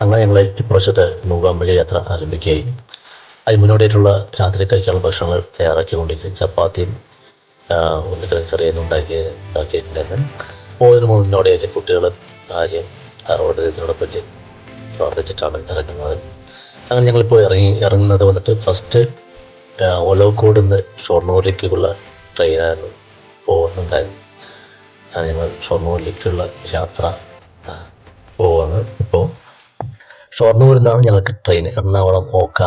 അങ്ങനെ ഞങ്ങൾ ഇപ്രാവശ്യത്തെ മൂകാംബിക യാത്ര ആരംഭിക്കുകയും അതിന് മുന്നോടിയായിട്ടുള്ള രാത്രി കഴിക്കാനുള്ള ഭക്ഷണങ്ങൾ തയ്യാറാക്കിക്കൊണ്ടിരിക്കും ചപ്പാത്തിയും ഉരുളക്കിഴങ്ങ് കറിയൊന്നും ഉണ്ടാക്കി ഉണ്ടാക്കിയിട്ടുണ്ടായിരുന്നു. പോകുന്നതിന് മുന്നോടിയായിട്ട് കുട്ടികൾ ആരെയും അവരോട് പറ്റി പ്രാർത്ഥിച്ചിട്ടാണ് ഇറങ്ങുന്നത്. അങ്ങനെ ഞങ്ങളിപ്പോൾ ഇറങ്ങി ഇറങ്ങുന്നത് വന്നിട്ട് ഫസ്റ്റ് ഒലവക്കോട് നിന്ന് ഷൊർണൂരിലേക്കുള്ള ട്രെയിനായിരുന്നു പോകുന്നുണ്ടായിരുന്നു ഞങ്ങൾ ഷൊർണൂരിലേക്കുള്ള യാത്ര പോകുന്നത് ഇപ്പോൾ ഷൊർണൂരിൽ നിന്നാണ് ഞങ്ങൾക്ക് ട്രെയിൻ എറണാകുളം ഓക്ക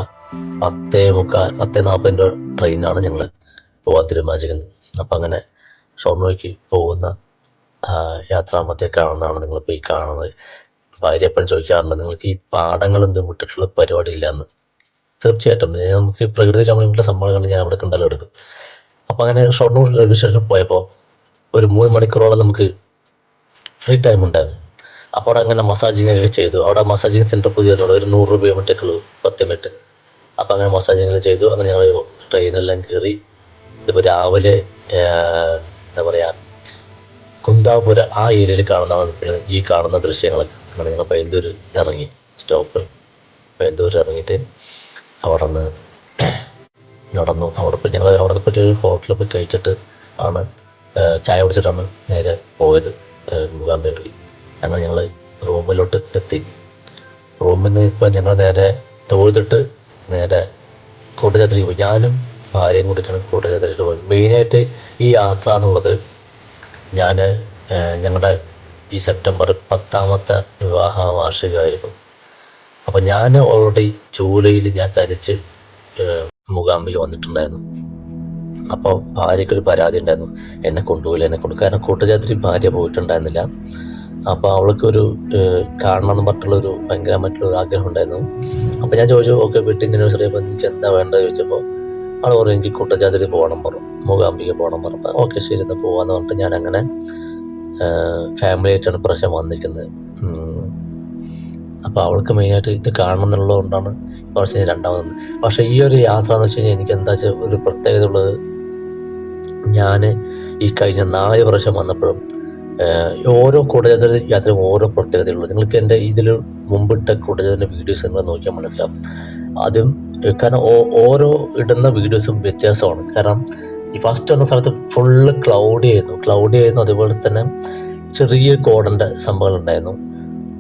പത്തേ മുക്കാൽ പത്തേ നാൽപ്പതിന്റെ ട്രെയിനാണ് ഞങ്ങൾ പോകാൻ തീരുമാനിച്ചിരിക്കുന്നത്. അപ്പം അങ്ങനെ ഷൊർണൂരിലേക്ക് പോകുന്ന യാത്രാമധ്യേ കാണുന്നതാണ് നിങ്ങളിപ്പോൾ ഈ കാണുന്നത്. ഭാര്യ എപ്പോഴും ചോദിക്കാറുണ്ട് നിങ്ങൾക്ക് ഈ പാടങ്ങൾ എന്ത് വിട്ടിട്ടുള്ള പരിപാടി ഇല്ലയെന്ന് തീർച്ചയായിട്ടും നമുക്ക് പ്രകൃതി രമണിയുടെ സംഭവങ്ങൾ ഞാൻ അവിടെ കണ്ടാലും എടുക്കും. അപ്പം അങ്ങനെ ഷൊർണൂർ റെയിൽവേ സ്റ്റേഷനിൽ പോയപ്പോൾ ഒരു മൂന്ന് മണിക്കൂറോളം നമുക്ക് ഫ്രീ ടൈം ഉണ്ടായിരുന്നു. അപ്പോൾ അവിടെ അങ്ങനെ മസാജിങ് ഒക്കെ ചെയ്തു. അവിടെ മസാജിങ് സെന്റർ പുതിയതാണ് ഒരു നൂറ് രൂപ മറ്റേക്കുള്ളൂ പത്ത് മിനിറ്റ് അപ്പോൾ അങ്ങനെ മസാജിങ് ചെയ്തു. അങ്ങനെ ഞങ്ങൾ ട്രെയിനെല്ലാം കയറി. ഇതിപ്പോൾ രാവിലെ എന്താ പറയുക കുന്താപുര ആ ഏരിയയിൽ നിൽക്കുന്നത് ഈ കാണുന്ന ദൃശ്യങ്ങളൊക്കെ. ഞങ്ങൾ പയ്യന്തൂർ ഇറങ്ങി സ്റ്റോപ്പ്. പയ്യന്തൂർ ഇറങ്ങിയിട്ട് അവിടെ നിന്ന് നടന്നു. അവിടെ പോയി ഞങ്ങൾ അവിടെ പോയിട്ട് ഒരു ഹോട്ടലിൽ പോയി കഴിച്ചിട്ട് ആണ് ചായ കുടിച്ചിട്ടാണ് നേരെ പോയത് മൂകാംബേക്ക് അങ്ങനെ ഞങ്ങൾ റൂമിലോട്ട് എത്തി. റൂമിൽ നിന്ന് ഇപ്പം ഞങ്ങൾ നേരെ തൊഴുതിട്ട് നേരെ കൂട്ടുചാത്രയ്ക്ക് പോയി ഞാനും ഭാര്യയും കൂടിയിട്ടാണ് കൂട്ടുചാത്രയ്ക്ക് പോയത് മെയിനായിട്ട് ഈ യാത്ര എന്നുള്ളത് ഞാൻ ഞങ്ങളുടെ ഈ സെപ്റ്റംബർ പത്താമത്തെ വിവാഹ വാർഷികമായിരുന്നു. അപ്പം ഞാൻ ഓൾറെഡി ജൂലൈയിൽ ഞാൻ തരിച്ച് മുഖാമ്പിൽ വന്നിട്ടുണ്ടായിരുന്നു. അപ്പോൾ ഭാര്യയ്ക്കൊരു പരാതി ഉണ്ടായിരുന്നു. എന്നെ കൊണ്ടുപോയില്ല എന്നെ കൊണ്ട് കാരണം കൂട്ടുചാത്രി ഭാര്യ പോയിട്ടുണ്ടായിരുന്നില്ല. അപ്പോൾ അവൾക്ക് ഒരു കാണണമെന്ന് പറഞ്ഞിട്ടുള്ളൊരു ഭയങ്കരമായിട്ടുള്ള ഒരു ആഗ്രഹം ഉണ്ടായിരുന്നു അപ്പോൾ ഞാൻ ചോദിച്ചു ഓക്കെ വെഡിങ് ആനിവേഴ്സറി അപ്പോൾ എനിക്ക് എന്താ വേണ്ടത്? ചോദിച്ചപ്പോൾ അവൾ പറഞ്ഞു എനിക്ക് കുട്ടജാതിരി പോകണം പറഞ്ഞു മൂകാംബിക പോകണം പറഞ്ഞു അപ്പോൾ ഓക്കെ ശരി എന്നാൽ പോകാമെന്ന് പറഞ്ഞിട്ട് ഞാൻ അങ്ങനെ ഫാമിലി ആയിട്ടാണ് പ്രശ്നം വന്നിരിക്കുന്നത്. അപ്പോൾ അവൾക്ക് മെയിനായിട്ട് ഇത് കാണണം എന്നുള്ളതുകൊണ്ടാണ് കുറച്ച് രണ്ടാമത് പക്ഷേ ഈ ഒരു യാത്ര എന്ന് വെച്ച് കഴിഞ്ഞാൽ എനിക്ക് എന്താ വെച്ചാൽ ഒരു പ്രത്യേകത ഉള്ളത് ഞാൻ ഈ കഴിഞ്ഞ നാല് പ്രാവശ്യം വന്നപ്പോഴും ഓരോ കൂടുതൽ യാത്രയും ഓരോ പ്രത്യേകതയുള്ളൂ നിങ്ങൾക്ക് എന്റെ ഇതിൽ മുമ്പിട്ട കൂടുതൽ വീഡിയോസ് നിങ്ങൾ നോക്കിയാൽ മനസ്സിലാവും. അതും കാരണം ഓരോ ഇടുന്ന വീഡിയോസും വ്യത്യാസമാണ്. കാരണം ഈ ഫസ്റ്റ് വന്ന സ്ഥലത്ത് ഫുള്ള് ക്ലൗഡി ആയിരുന്നു. ക്ലൗഡി ആയിരുന്നു. അതുപോലെ തന്നെ ചെറിയ കോടന്റെ സംഭവങ്ങൾ ഉണ്ടായിരുന്നു.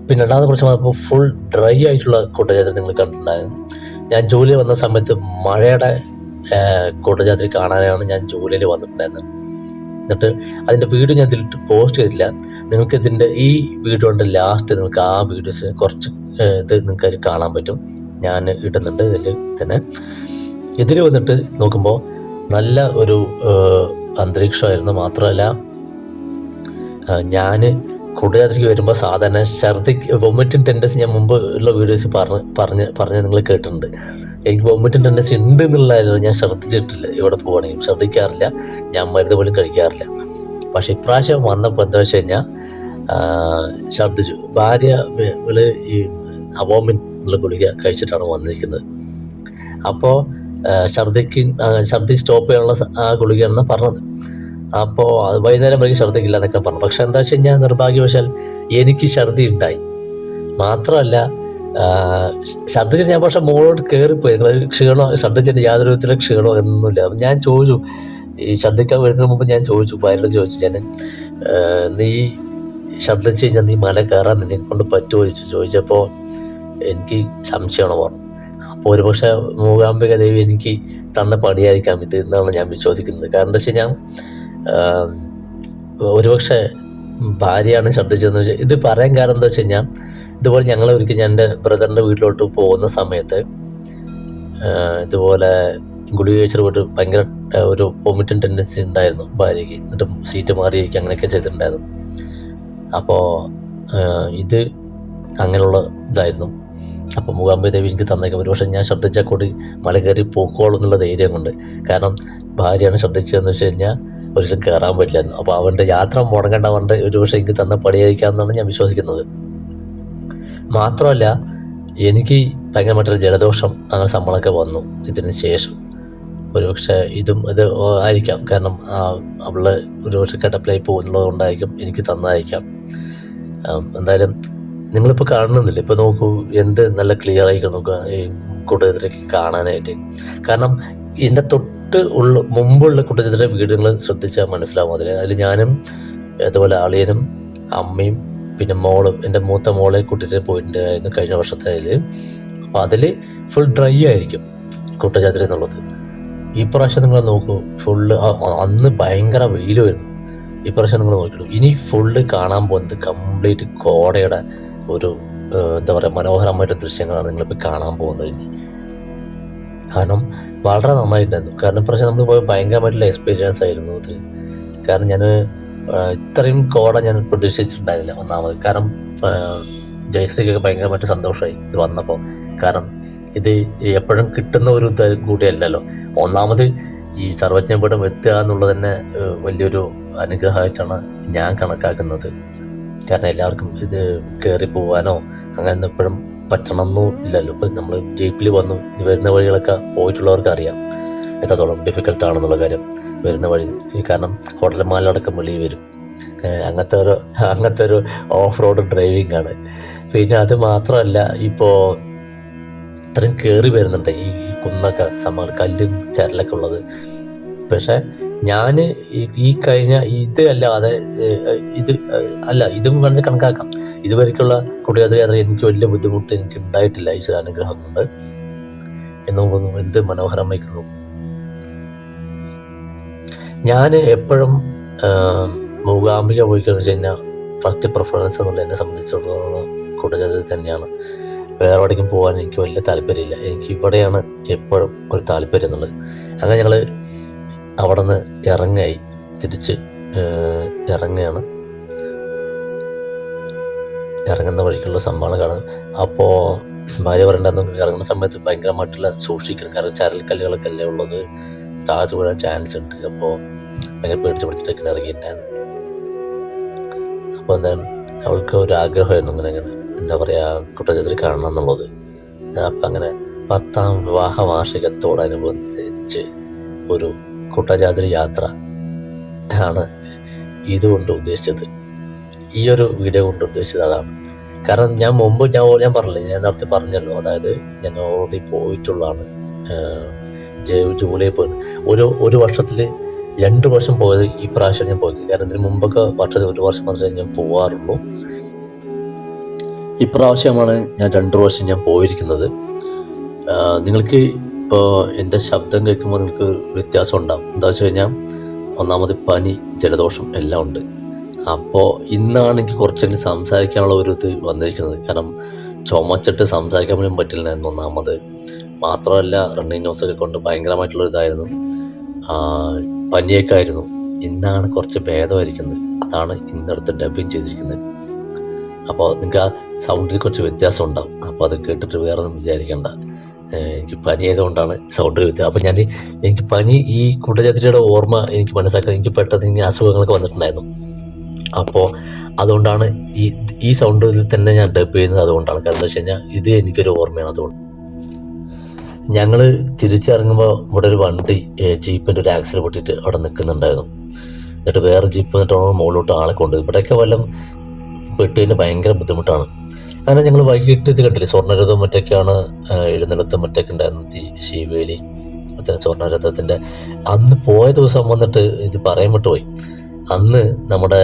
പിന്നെ രണ്ടാമത്തെ പ്രശ്നം വന്നപ്പോൾ ഫുൾ ഡ്രൈ ആയിട്ടുള്ള കൂട്ടജാത്ര നിങ്ങൾ കണ്ടിട്ടുണ്ടായിരുന്നു. ഞാൻ ജോലി വന്ന സമയത്ത് മഴയുടെ കൂട്ടജാത്ര കാണാനാണ് ഞാൻ ജോലിയിൽ വന്നിട്ടുണ്ടായിരുന്നത്. എന്നിട്ട് അതിന്റെ വീഡിയോ ഞാൻ ഇതിൽ പോസ്റ്റ് ചെയ്തില്ല നിങ്ങൾക്ക് ഇതിന്റെ ഈ വീഡിയോന്റെ ലാസ്റ്റ് നിങ്ങൾക്ക് ആ വീഡിയോസ് കുറച്ച് ഇത് നിങ്ങൾക്ക് അതിൽ കാണാൻ പറ്റും. ഞാൻ ഇടുന്നുണ്ട് ഇതിൽ തന്നെ. ഇതിൽ വന്നിട്ട് നോക്കുമ്പോൾ നല്ല ഒരു അന്തരീക്ഷമായിരുന്നു. മാത്രമല്ല ഞാൻ കൂട്ടുയാത്രയ്ക്ക് വരുമ്പോൾ സാധാരണ ഛർദി വൊമിറ്റിംഗ് ടെൻഡൻസി ഞാൻ മുമ്പ് ഉള്ള വീഡിയോസ് പറഞ്ഞ് പറഞ്ഞ് പറഞ്ഞ് നിങ്ങൾ കേട്ടിട്ടുണ്ട്. എനിക്ക് വൊമിറ്റിംഗ് ടെൻഡൻസി ഉണ്ട് എന്നുള്ളതായിരുന്നു. ഞാൻ ശ്രദ്ധിച്ചിട്ടില്ല ഇവിടെ പോവുകയാണെങ്കിൽ ശ്രദ്ധിക്കാറില്ല ഞാൻ മരുന്ന് പോലും കഴിക്കാറില്ല. പക്ഷേ ഇപ്രാവശ്യം വന്നപ്പോൾ എന്താ വെച്ച് കഴിഞ്ഞാൽ ഛർദ്ദിച്ചു ഭാര്യ ഇവൾ ഈ അവോമിൻ ഉള്ള ഗുളിക കഴിച്ചിട്ടാണ് വന്നിരിക്കുന്നത്. അപ്പോൾ ഛർദിക്ക് ഛർദി സ്റ്റോപ്പ് ചെയ്യാനുള്ള ആ ഗുളികയാണെന്ന് പറഞ്ഞത്. അപ്പോൾ വൈകുന്നേരം വരെ ഛർദ്ദിക്കില്ല എന്നൊക്കെ പറഞ്ഞു. പക്ഷെ എന്താ വെച്ച് കഴിഞ്ഞാൽ നിർഭാഗ്യവശാൽ എനിക്ക് ഛർദി ഉണ്ടായി. മാത്രമല്ല ശബ്ദിച്ച് ഞാൻ പക്ഷെ മുകളോട്ട് കയറിപ്പോയി നിങ്ങൾ ക്ഷീണോ ശബ്ദിച്ചിട്ട് യാതൊരു വിധത്തിലും ക്ഷീണോ എന്നൊന്നുമില്ല. അപ്പം ഞാൻ ചോദിച്ചു ഈ ഛർദ്ദിക്കാൻ വരുന്നതിന് മുമ്പ് ഞാൻ ചോദിച്ചു ഭാര്യയോട് ചോദിച്ചു ഞാൻ നീ ഛർദ്ദിച്ച് കഴിഞ്ഞാൽ നീ മല കയറാൻ നിന്നെ കൊണ്ട് പറ്റുമോ? ചോദിച്ചു. ചോദിച്ചപ്പോൾ എനിക്ക് സംശയമാണ് പറഞ്ഞു അപ്പോൾ ഒരുപക്ഷെ മൂകാംബിക ദേവി എനിക്ക് തന്ന പണിയായിരിക്കാം ഇത് എന്നാണ് ഞാൻ വിശ്വസിക്കുന്നത്. കാരണം എന്താ വെച്ച് കഴിഞ്ഞാൽ ഒരുപക്ഷെ ഭാര്യയാണ് ശ്രദ്ധിച്ചതെന്ന് വെച്ചാൽ ഇത് പറയാൻ കാരണം എന്താ വെച്ച് കഴിഞ്ഞാൽ ഇതുപോലെ ഞങ്ങൾ ഒരിക്കൽ ഞാൻ എന്റെ ബ്രദറിന്റെ വീട്ടിലോട്ട് പോകുന്ന സമയത്ത് ഇതുപോലെ ഗുളിക കഴിച്ചിട്ട് പോയിട്ട് ഭയങ്കര ഒരു വോമിറ്റിംഗ് ടെൻഡൻസി ഉണ്ടായിരുന്നു ഭാര്യയ്ക്ക്. എന്നിട്ട് സീറ്റ് മാറിയിരിക്കുക അങ്ങനെയൊക്കെ ചെയ്തിട്ടുണ്ടായിരുന്നു. അപ്പോൾ ഇത് അങ്ങനെയുള്ള ഇതായിരുന്നു. അപ്പോൾ മൂകാംബി ദേവി എനിക്ക് തന്നേക്കാം. ഒരു പക്ഷേ ഞാൻ ശ്രദ്ധിച്ചാൽ കൂടി മല കയറി പോക്കോളും എന്നുള്ള ധൈര്യം കൊണ്ട്. കാരണം ഭാര്യയാണ് ശ്രദ്ധിച്ചതെന്ന് വെച്ച് കഴിഞ്ഞാൽ ഒരിക്കലും കയറാൻ പറ്റില്ലായിരുന്നു. അപ്പോൾ അവന്റെ യാത്ര മുടങ്ങേണ്ട അവന്റെ ഒരു പക്ഷേ എനിക്ക് തന്ന പണിയായിരിക്കാമെന്നാണ് ഞാൻ വിശ്വസിക്കുന്നത്. മാത്രമല്ല എനിക്ക് ഭയങ്കരമായിട്ടൊരു ജലദോഷം അങ്ങനെ സംഭവമൊക്കെ വന്നു ഇതിന് ശേഷം. ഒരുപക്ഷെ ഇതും ഇത് ആയിരിക്കാം. കാരണം അവൾ ഒരുപക്ഷെ കടപ്പിലായി പോകുന്നുള്ളത് കൊണ്ടായിരിക്കും എനിക്ക് തന്നതായിരിക്കാം. എന്തായാലും നിങ്ങളിപ്പോൾ കാണുന്നില്ല? ഇപ്പോൾ നോക്കൂ എന്ത് നല്ല ക്ലിയർ ആയിരിക്കും നോക്കുക ഈ കൂട്ടത്തിലേക്ക് കാണാനായിട്ട്. കാരണം ഇതിന്റെ തൊട്ട് ഉള്ള മുമ്പുള്ള കുട്ടികളുടെ വീടുകൾ ശ്രദ്ധിച്ചാൽ മനസ്സിലാവും അതിൽ അതിൽ ഞാനും അതുപോലെ അളിയനും അമ്മയും പിന്നെ മോളും എന്റെ മൂത്ത മോളെ കൂട്ടിയിട്ട് പോയിട്ടുണ്ടായിരുന്നു കഴിഞ്ഞ വർഷത്തെ അതിൽ അപ്പോൾ അതിൽ ഫുൾ ഡ്രൈ ആയിരിക്കും കുട്ടജാതിര എന്നുള്ളത്. ഈ പ്രാവശ്യം നിങ്ങൾ നോക്കൂ ഫുള്ള് അന്ന് ഭയങ്കര വെയിലുമായിരുന്നു ഈ പ്രാവശ്യം നിങ്ങൾ നോക്കിയിട്ടു ഇനി ഫുള്ള് കാണാൻ പോകുന്നത് കംപ്ലീറ്റ് കോടയുടെ ഒരു എന്താ പറയുക മനോഹരമായിട്ട് ദൃശ്യങ്ങളാണ് നിങ്ങളിപ്പോൾ കാണാൻ പോകുന്നത് ഇനി. കാരണം വളരെ നന്നായിട്ടുണ്ടായിരുന്നു. കാരണം ഇപ്രാവശ്യം നമ്മൾ പോയ ഭയങ്കരമായിട്ടുള്ള എക്സ്പീരിയൻസ് ആയിരുന്നു അത് കാരണം ഞാൻ ഇത്രയും കോട ഞാൻ പ്രതീക്ഷിച്ചിട്ടുണ്ടായിരുന്നില്ല ഒന്നാമത്. കാരണം ജയശ്രീക്കൊക്കെ ഭയങ്കരമായിട്ട് സന്തോഷമായി ഇത് വന്നപ്പോൾ കാരണം ഇത് എപ്പോഴും കിട്ടുന്ന ഒരു ഇത് കൂടിയല്ലല്ലോ. ഒന്നാമത് ഈ സർവജ്ഞപീഠം എത്തുക എന്നുള്ളത് തന്നെ വലിയൊരു അനുഗ്രഹമായിട്ടാണ് ഞാൻ കണക്കാക്കുന്നത്. കാരണം എല്ലാവർക്കും ഇത് കയറി പോകാനോ അങ്ങനെ എപ്പോഴും പറ്റണമെന്നോ ഇല്ലല്ലോ. ഇപ്പം നമ്മൾ ജീപ്പിൽ വന്നു വരുന്ന വഴികളൊക്കെ പോയിട്ടുള്ളവർക്ക് അറിയാം. എത്രത്തോളം ഡിഫിക്കൽട്ട് ആണെന്നുള്ള കാര്യം വരുന്ന വഴി. കാരണം കോട്ടലമാലടക്കം വെളിയിൽ വരും. അങ്ങനത്തെ ഒരു അങ്ങനത്തെ ഒരു ഓഫ് റോഡ് ഡ്രൈവിംഗ് ആണ്. പിന്നെ അത് മാത്രമല്ല ഇപ്പോൾ ഇത്രയും കയറി വരുന്നുണ്ട് ഈ കുന്നൊക്കെ സമ കല്ലും ചരലൊക്കെ ഉള്ളത്. പക്ഷെ ഞാൻ ഈ കഴിഞ്ഞ ഇത് അല്ലാതെ ഇത് അല്ല ഇതും വേണമെങ്കിൽ കണക്കാക്കാം. ഇതുവരെയ്ക്കുള്ള കുടിയാത്ര യാത്ര എനിക്ക് വലിയ ബുദ്ധിമുട്ട് എനിക്ക് ഉണ്ടായിട്ടില്ല ഈശ്വര അനുഗ്രഹം കൊണ്ട്. എന്ന് എന്ത് മനോഹരമായിക്കുന്നു. ഞാൻ എപ്പോഴും മൂകാംബിക പോയിക്കെന്ന് വെച്ച് കഴിഞ്ഞാൽ ഫസ്റ്റ് പ്രിഫറൻസ് എന്നുള്ളത് എന്നെ സംബന്ധിച്ചിടത്തോളം കുടജാതി തന്നെയാണ്. വേറെ എവിടേക്കും പോകാൻ എനിക്ക് വലിയ താല്പര്യമില്ല. എനിക്ക് ഇവിടെയാണ് എപ്പോഴും ഒരു താല്പര്യം എന്നുള്ളത്. അങ്ങനെ ഞങ്ങൾ അവിടെ നിന്ന് ഇറങ്ങായി. തിരിച്ച് ഇറങ്ങുകയാണ് ഇറങ്ങുന്ന വഴിക്കുള്ള സംഭവങ്ങൾ കാണുന്നത്. അപ്പോൾ ഭാര്യ പറയണ്ടെന്ന് ഇറങ്ങുന്ന സമയത്ത് ഭയങ്കരമായിട്ടുള്ള സൂക്ഷിക്കണം. കാരണം ചരൽക്കല്ലുകളൊക്കെ അല്ലേ ഉള്ളത്? താഴ്ച വീഴാൻ ചാൻസ് ഉണ്ട്. അപ്പോൾ ഭയങ്കര പേടിച്ച് പിടിച്ചിട്ടൊക്കെ ഇറങ്ങിയിട്ടുണ്ടായിരുന്നു അപ്പോൾ എന്തായാലും അവൾക്ക് ഒരു ആഗ്രഹമായിരുന്നു അങ്ങനെ അങ്ങനെ എന്താ പറയുക കുട്ടചന്ദ്രി കാണണം എന്നുള്ളത്. അപ്പം അങ്ങനെ പത്താം വിവാഹ വാർഷികത്തോടനുബന്ധിച്ച് ഒരു കുട്ടജാതിരി യാത്ര ആണ് ഇതുകൊണ്ട് ഉദ്ദേശിച്ചത്. ഈ ഒരു വീഡിയോ കൊണ്ട് ഉദ്ദേശിച്ചത് അതാണ്. കാരണം ഞാൻ മുമ്പ് ഞാൻ ഞാൻ പറഞ്ഞില്ലേ ഞാൻ നേരത്തെ പറഞ്ഞല്ലോ. അതായത് ഞാൻ ഓൾറെഡി പോയിട്ടുള്ളതാണ് ജൂലൈ പോയി ഒരു ഒരു വർഷത്തിൽ രണ്ട് വർഷം പോയത് ഈ പ്രാവശ്യം ഞാൻ പോയി കാരണം ഇതിന് മുമ്പൊക്കെ വർഷത്തിൽ ഒരു വർഷം മാത്രമേ ഞാൻ പോവാറുള്ളൂ. ഇപ്രാവശ്യമാണ് ഞാൻ രണ്ട് വർഷം ഞാൻ പോയിരിക്കുന്നത്. നിങ്ങൾക്ക് ഇപ്പോൾ എന്റെ ശബ്ദം കേൾക്കുമ്പോൾ നിങ്ങൾക്ക് വ്യത്യാസം ഉണ്ടാകും എന്താ വെച്ച് കഴിഞ്ഞാൽ ഒന്നാമത് പനി ജലദോഷം എല്ലാം ഉണ്ട്. അപ്പോൾ ഇന്നാണ് എനിക്ക് കുറച്ചെങ്കിലും സംസാരിക്കാനുള്ള ഒരു ഇത് വന്നിരിക്കുന്നത്. കാരണം ചുമച്ചിട്ട് സംസാരിക്കാൻ പോലും പറ്റില്ലായിരുന്നു ഒന്നാമത്. മാത്രമല്ല റണ്ണിങ് ന്യൂസൊക്കെ കൊണ്ട് ഭയങ്കരമായിട്ടുള്ള ഇതായിരുന്നു. പനിയൊക്കെ ആയിരുന്നു. ഇന്നാണ് കുറച്ച് ഭേദമായിരിക്കുന്നത്. അതാണ് ഇന്നടുത്ത് ഡബിങ് ചെയ്തിരിക്കുന്നത്. അപ്പോൾ നിങ്ങൾക്ക് ആ സൗണ്ടിൽ കുറച്ച് വ്യത്യാസം ഉണ്ടാവും. അപ്പോൾ അത് കേട്ടിട്ട് വേറെ ഒന്നും വിചാരിക്കേണ്ട. എനിക്ക് പനി ആയതുകൊണ്ടാണ് സൗണ്ട് വിത്ത് അപ്പോൾ ഞാൻ എനിക്ക് പനി ഈ കുടജാതിരിയുടെ ഓർമ്മ എനിക്ക് മനസ്സിലാക്കാൻ എനിക്ക് പെട്ടെന്ന് ഇങ്ങനെ അസുഖങ്ങളൊക്കെ വന്നിട്ടുണ്ടായിരുന്നു. അപ്പോൾ അതുകൊണ്ടാണ് ഈ ഈ സൗണ്ടിൽ തന്നെ ഞാൻ ഡബ് ചെയ്യുന്നത് അതുകൊണ്ടാണ്. കാരണം എന്താ വെച്ച് കഴിഞ്ഞാൽ ഇത് എനിക്കൊരു ഓർമ്മയാണ് അതുകൊണ്ട്. ഞങ്ങൾ തിരിച്ചിറങ്ങുമ്പോൾ ഇവിടെ ഒരു വണ്ടി ജീപ്പിന്റെ ഒരു ആക്സിൽ പൊട്ടിയിട്ട് അവിടെ നിൽക്കുന്നുണ്ടായിരുന്നു എന്നിട്ട് വേറെ ജീപ്പ് എന്നിട്ടാണ് മുകളിലോട്ട് ആളെ കൊണ്ട് ഇവിടെയൊക്കെ വല്ലതും പെട്ടതിന് ഭയങ്കര ബുദ്ധിമുട്ടാണ്. അങ്ങനെ ഞങ്ങൾ വൈകിട്ട് ഇത് കണ്ടില്ലേ? സ്വർണരഥവും മറ്റൊക്കെയാണ് എഴുന്നള്ളത്തും മറ്റൊക്കെ ഉണ്ടായിരുന്നത് ശിവേലി മറ്റേ സ്വർണരഥത്തിന്റെ അന്ന് പോയ ദിവസം വന്നിട്ട് ഇത് പറയാൻ വിട്ടുപോയി അന്ന് നമ്മുടെ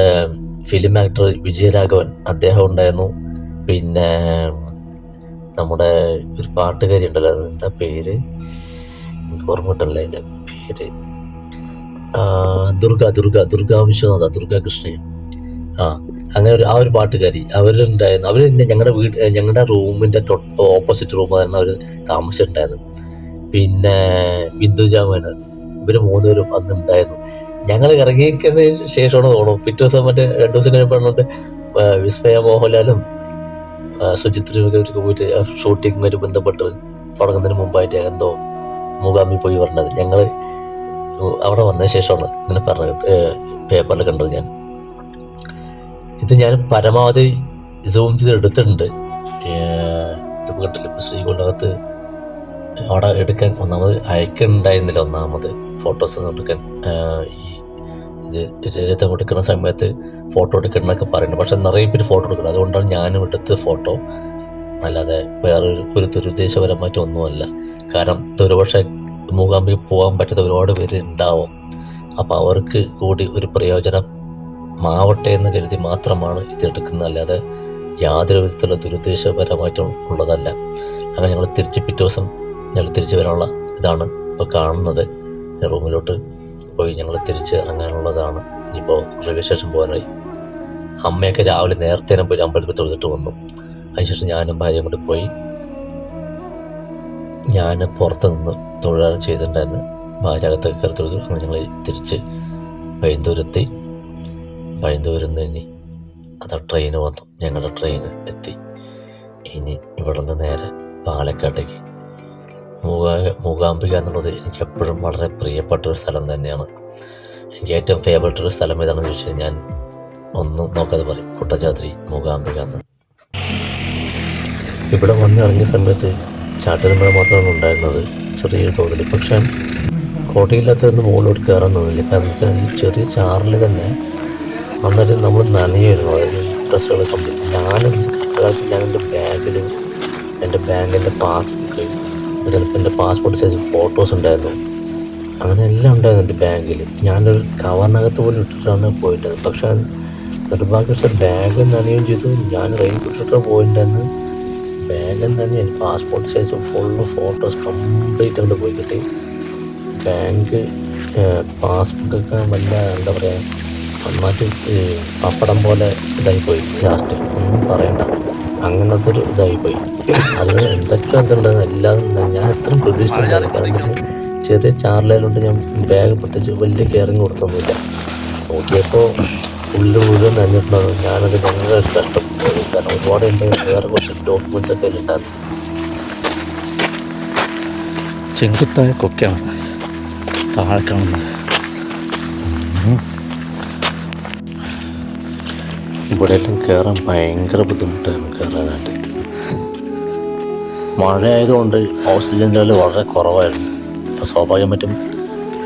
ഫിലിം ആക്ടർ വിജയരാഘവൻ അദ്ദേഹം ഉണ്ടായിരുന്നു. പിന്നെ നമ്മുടെ ഒരു പാട്ടുകാരി ഉണ്ടല്ലോ എന്താ പേര്? എനിക്ക് ഓർമ്മ കിട്ടണല്ലോ അതിന്റെ പേര്. ദുർഗ ദുർഗ ദുർഗ വിശ്വനാഥ ദുർഗ കൃഷ്ണൻ ആ അങ്ങനെ ഒരു ആ ഒരു പാട്ടുകാരി അവരുണ്ടായിരുന്നു. അവർ ഞങ്ങളുടെ വീട് ഞങ്ങളുടെ റൂമിന്റെ തൊട്ട് ഓപ്പോസിറ്റ് റൂം തന്നെ അവർ താമസിച്ചിട്ടുണ്ടായിരുന്നു. പിന്നെ ബിന്ദുജ മേനർ ഇവർ മൂന്നുപേരും അന്ന് ഉണ്ടായിരുന്നു. ഞങ്ങൾ ഇറങ്ങിയിരിക്കുന്നതിന് ശേഷമാണ് തോന്നുന്നു. പിറ്റേ ദിവസം മറ്റേ രണ്ടു ദിവസം കഴിഞ്ഞപ്പോഴുണ്ട് വിസ്മയ മോഹൻലാലും ഒക്കെ അവർക്ക് പോയിട്ട് ഷൂട്ടിങ്ങുമായിട്ട് ബന്ധപ്പെട്ട് തുടങ്ങുന്നതിന് മുമ്പായിട്ട് എന്തോ മുഖാമി പോയി പറഞ്ഞത്. ഞങ്ങൾ അവിടെ വന്ന ശേഷമാണ് ഇങ്ങനെ പറഞ്ഞത് പേപ്പറിൽ കണ്ടത് ഞാൻ. ഇത് ഞാൻ പരമാവധി സൂം ചെയ്ത് എടുത്തിട്ടുണ്ട് ഇത് കണ്ടില്ല ശ്രീകുണ്ടകത്ത് അവിടെ എടുക്കാൻ ഒന്നാമത് അയക്കുന്നുണ്ടായിരുന്നില്ല ഒന്നാമത് ഫോട്ടോസ് ഒന്നും എടുക്കാൻ. ഈ ഇത് രഥം എടുക്കുന്ന സമയത്ത് ഫോട്ടോ എടുക്കണമെന്നൊക്കെ പറയുന്നുണ്ട് പക്ഷെ നിറയെ പേര് ഫോട്ടോ എടുക്കണം. അതുകൊണ്ടാണ് ഞാനും എടുത്ത ഫോട്ടോ അല്ലാതെ വേറെ ഒരു ദുരുദ്ദേശപരമായിട്ട് ഒന്നുമല്ല. കാരണം ഒരുപക്ഷെ മൂകാംബിക പോകാൻ പറ്റാത്ത ഒരുപാട് പേര് ഉണ്ടാവും. അപ്പോൾ അവർക്ക് കൂടി ഒരു പ്രയോജനം മാവട്ടെ എന്ന് കരുതി മാത്രമാണ് ഇത് എടുക്കുന്നത്. അല്ലാതെ യാതൊരു വിധത്തിലുള്ള ദുരുദ്ദേശപരമായിട്ടും ഉള്ളതല്ല. അങ്ങനെ ഞങ്ങൾ തിരിച്ച് പിറ്റേ ദിവസം ഞങ്ങൾ തിരിച്ചു വരാനുള്ള ഇതാണ് ഇപ്പോൾ കാണുന്നത്. റൂമിലോട്ട് പോയി ഞങ്ങൾ തിരിച്ച് ഇറങ്ങാനുള്ളതാണ്. ഇനിയിപ്പോൾ റെയിൽവേ സ്റ്റേഷൻ പോകാനായി. അമ്മയൊക്കെ രാവിലെ നേരത്തെ തന്നെ പോയി അമ്പലത്തിൽ തൊഴുതിട്ട് വന്നു. അതിനുശേഷം ഞാനും ഭാര്യയും കൂടി പോയി. ഞാൻ പുറത്ത് നിന്ന് തൊഴിലാളി ചെയ്തിട്ടുണ്ടായിരുന്നു. ഭാര്യ അകത്തൊക്കെ കയറി തൊഴുതു. അങ്ങനെ ഞങ്ങൾ തിരിച്ച് പൈന്തൂരെത്തി പൈന്തൂരിൽ തന്നെ അത് ട്രെയിൻ വന്നു. ഞങ്ങളുടെ ട്രെയിൻ എത്തി. ഇനി ഇവിടെ നിന്ന് നേരെ പാലക്കാട്ടേക്ക്. മൂകാ മൂകാംബിക എന്നുള്ളത് എനിക്ക് എപ്പോഴും വളരെ പ്രിയപ്പെട്ട ഒരു സ്ഥലം തന്നെയാണ്. എനിക്ക് ഏറ്റവും ഫേവറേറ്റ് ഒരു സ്ഥലം ഏതാണെന്ന് ചോദിച്ചാൽ ഞാൻ ഒന്നും നോക്കാതെ പറയും. കുട്ടജാത്രി മൂകാംബിക എന്ന്. ഇവിടെ വന്ന് ഇറങ്ങിയ സമയത്ത് ചാട്ടരമ്പഴ മാത്രമാണ് ഉണ്ടായിരുന്നത്. ചെറിയൊരു തോതിൽ. പക്ഷേ കോട്ടയില്ലാത്തതൊന്നും മുകളിലോട്ട് കയറാൻ തോന്നില്ല കാരണം ചെറിയ ചാറിൽ തന്നെ അന്നേരം നമ്മൾ നനയായിരുന്നു. ഡ്രസ്സുകൾ കംപ്ലീറ്റ് ഞാനെന്ത് കാലത്ത് ഞാൻ എന്റെ ബാഗിൽ എന്റെ ബാങ്കിന്റെ പാസ്ബുക്ക് ചിലപ്പോൾ എന്റെ പാസ്പോർട്ട് സൈസ് ഫോട്ടോസ് ഉണ്ടായിരുന്നു. അങ്ങനെ എല്ലാം ഉണ്ടായിരുന്നു എന്റെ ബാഗിൽ ഞാനൊരു കവറിനകത്ത് പോലും ഇട്ടിട്ടാണ് പോയിട്ടത്. പക്ഷേ നിർഭാഗ്യവശാൽ ബാഗ് നനയുകയും ചെയ്തു. ഞാൻ റെയിൻ ഇട്ടിട്ട് പോയിട്ടുണ്ടെന്ന് ബാഗിൽ തന്നെ എന്റെ passport size full photos complete അങ്ങോട്ട് പോയി കിട്ടി. ബാങ്ക് പാസ്ബുക്കൊക്കെ വല്ല എന്താ പറയുക നന്നായിട്ട് പപ്പടം പോലെ ഇതായിപ്പോയി. ലാസ്റ്റ് ഒന്നും പറയണ്ട. അങ്ങനത്തെ ഒരു ഇതായിപ്പോയി. അതിന് എന്തൊക്കെ എന്തുണ്ടെന്ന് എല്ലാം ഞാൻ എത്രയും പ്രതീക്ഷിച്ചിട്ടുണ്ടായിരുന്നു കാരണം പക്ഷേ ചെറിയ ചാർലയിലോട്ട് ഞാൻ ബാഗ് പ്രത്യേകിച്ച് വലിയ കെയറിങ് കൊടുത്തൊന്നുമില്ല. നോക്കിയപ്പോൾ ഉള്ളിൽ മുഴുവൻ നനഞ്ഞിട്ടുണ്ടാകും ഞാനത് ഭയങ്കര കഷ്ടപ്പെട്ടു കാരണം ഒരുപാട് എന്റെ വേറെ കുറച്ച് ഡോക്യുമെന്റ്സ് ഒക്കെ ഉണ്ടായിരുന്നു ചെങ്കുത്തായ കൊക്കയാണ്. താഴെ കാണുന്നത്. ഇവിടെയെല്ലാം കയറാൻ ഭയങ്കര ബുദ്ധിമുട്ടായിരുന്നു കയറാനായിട്ട് മഴ ആയതുകൊണ്ട് ഓക്സിജൻ ലെവൽ വളരെ കുറവായിരുന്നു. അപ്പോൾ സ്വാഭാവികമായിട്ടും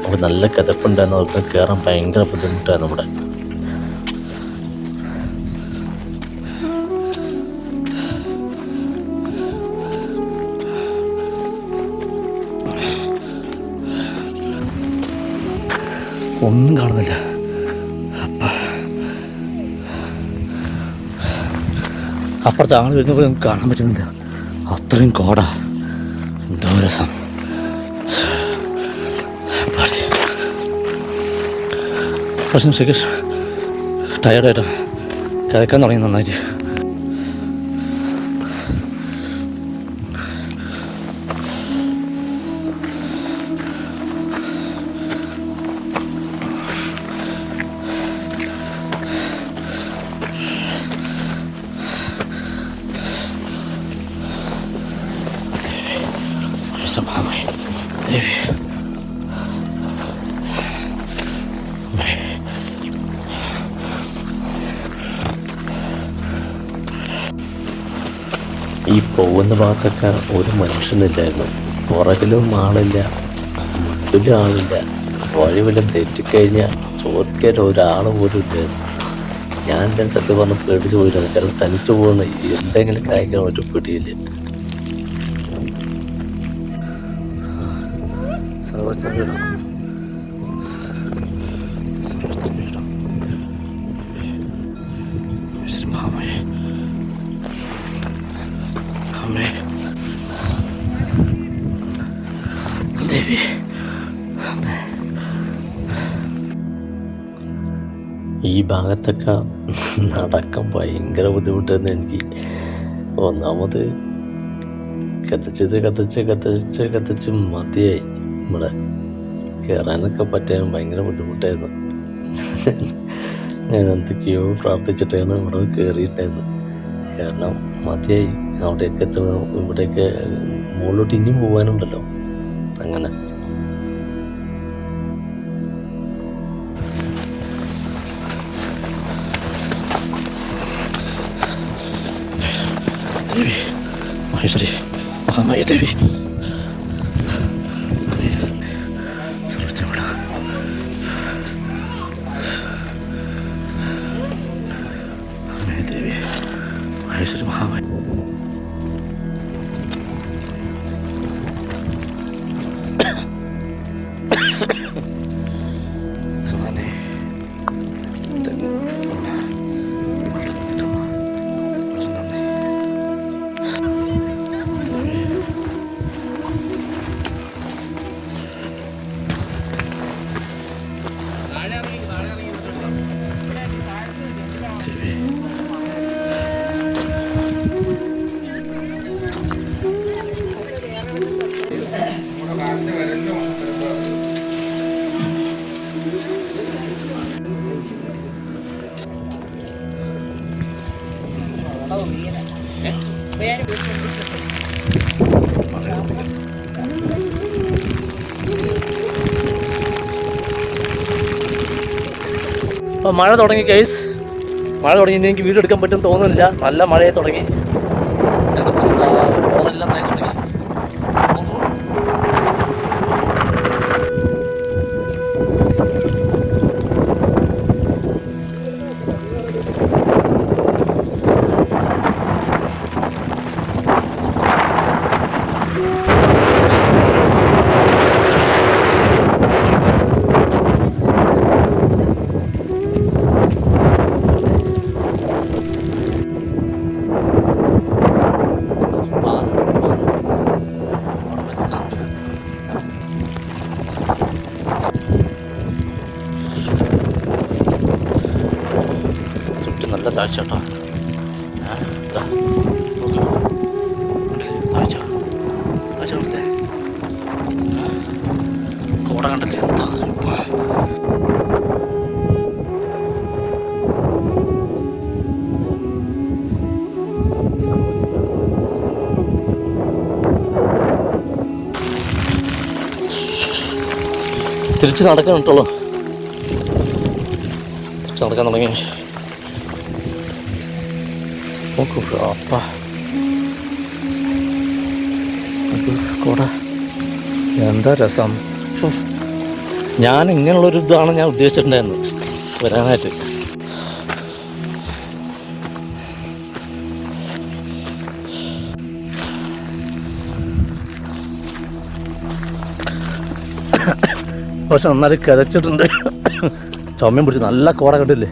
നമുക്ക് നല്ല കിതപ്പുണ്ടായിരുന്നു. അവർക്ക് കയറാൻ ഭയങ്കര ബുദ്ധിമുട്ടായിരുന്നു ഇവിടെ. ഒന്നും കാണുന്നില്ല. അപ്പുറത്ത് ആൾ വരുന്നപ്പോൾ നമുക്ക് കാണാൻ പറ്റുന്നില്ല. അത്രയും കോടാ. എന്തോ രസം. പ്രശ്നം കുറച്ച് ടയർഡായിട്ടാണ് ടയർഡായിട്ടോ കിടക്കാൻ തുടങ്ങി നന്നായിട്ട്. പോകുന്ന ഭാഗത്തൊക്കെ ഒരു മനുഷ്യനില്ലായിരുന്നു. പുറകിലും ആളില്ല മുട്ടിലും ആളില്ല. വഴി വല്ലതും തെറ്റിക്കഴിഞ്ഞാൽ ചോദിക്കാൻ ഒരാൾ പോലും ഇല്ലായിരുന്നു. ഞാൻ എന്റെ സത്യം പറഞ്ഞ് പേടിച്ച് പോയിരുന്നു. കാരണം തനിച്ച് പോകുന്ന എന്തെങ്കിലും കായ്ക്കാൻ ഒരു പിടിയില്ല. വീടാ ഈ ഭാഗത്തൊക്കെ നടക്കാൻ ഭയങ്കര ബുദ്ധിമുട്ടായിരുന്നു എനിക്ക് ഒന്നാമത് കത്തിച്ചത് കത്തിച്ച് കത്തിച്ച് കത്തിച്ച് മതിയായി ഇവിടെ കയറാനൊക്കെ പറ്റാൻ ഭയങ്കര ബുദ്ധിമുട്ടായിരുന്നു. ഞാൻ എന്തൊക്കെയോ പ്രാർത്ഥിച്ചിട്ടാണ് ഇവിടെ കയറിയിട്ടായിരുന്നു കാരണം മതിയായി അവിടെയൊക്കെ എത്തണം ഇവിടെയൊക്കെ മുകളിലോട്ട് ഇനിയും പോകാനുണ്ടല്ലോ അങ്ങനെ. Jeżeli mamy jedynie. Mr. Muhammad. മഴ തുടങ്ങി കേസ് മഴ തുടങ്ങി എനിക്ക് വീഡിയോ എടുക്കാൻ പറ്റും തോന്നുന്നില്ല. നല്ല മഴയെ തുടങ്ങി. താഴ്ച കേട്ടോ താഴ്ച. താഴ്ച കോട കണ്ടില്ലേ? എന്താ? തിരിച്ച് നടക്കാൻ കേട്ടോളൂ തിരിച്ച് നടക്കാൻ തുടങ്ങി നോക്കൂ അപ്പ എന്താ രസം. ഞാൻ ഇങ്ങനെയുള്ളൊരു ഇതാണ് ഞാൻ ഉദ്ദേശിച്ചിട്ടുണ്ടായിരുന്നു വരാനായിട്ട്. പക്ഷെ നന്നായി കിതച്ചിട്ടുണ്ട് ചുമയും പിടിച്ച് നല്ല കോട കണ്ടില്ലേ?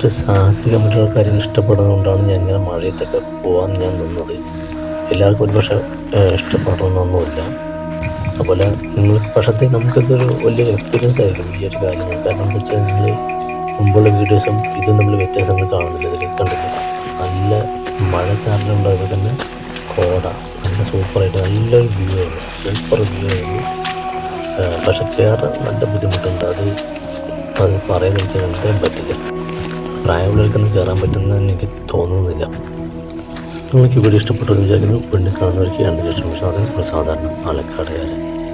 കുറച്ച് സാഹസികമായിട്ടുള്ള കാര്യങ്ങൾ ഇഷ്ടപ്പെടുന്നതുകൊണ്ടാണ് ഞാൻ ഇങ്ങനെ മഴയത്തൊക്കെ പോകാൻ ഞാൻ നിന്നത്. എല്ലാവർക്കും ഒരുപക്ഷെ ഇഷ്ടപ്പെടണമെന്നൊന്നുമില്ല. അതുപോലെ നിങ്ങൾ പക്ഷത്തിൽ നമുക്കിതൊരു വലിയ എക്സ്പീരിയൻസ് ആയിരിക്കും ഈ ഒരു കാര്യങ്ങൾ. കാരണം എന്താ വെച്ചാൽ നിങ്ങൾ മുമ്പുള്ള വീഡിയോസും ഇതും തമ്മിൽ വ്യത്യാസങ്ങൾ കാണുന്നില്ല. ഇതിൽ കണ്ടില്ല നല്ല മഴ ചാറിലുണ്ടായത് തന്നെ കോട. നല്ല സൂപ്പറായിട്ട് നല്ലൊരു വ്യൂ ആണ് സൂപ്പർ വ്യൂ ആയിരുന്നു. പക്ഷെ കയറാൻ നല്ല ബുദ്ധിമുട്ടുണ്ട്. അത് അത് പറയാൻ എനിക്ക് എന്തായാലും പറ്റില്ല. പ്രായമുള്ളവർക്കൊന്നും കയറാൻ പറ്റുമെന്ന് എനിക്ക് തോന്നുന്നില്ല. നിങ്ങൾക്ക് ഇവിടെ ഇഷ്ടപ്പെട്ടു വിചാരിക്കുന്നു. വീണ്ടും കാണുന്നവർക്ക് രണ്ട് ലക്ഷം സാധനം പ്രസാദാരണം പാലക്കാടുകാരൻ.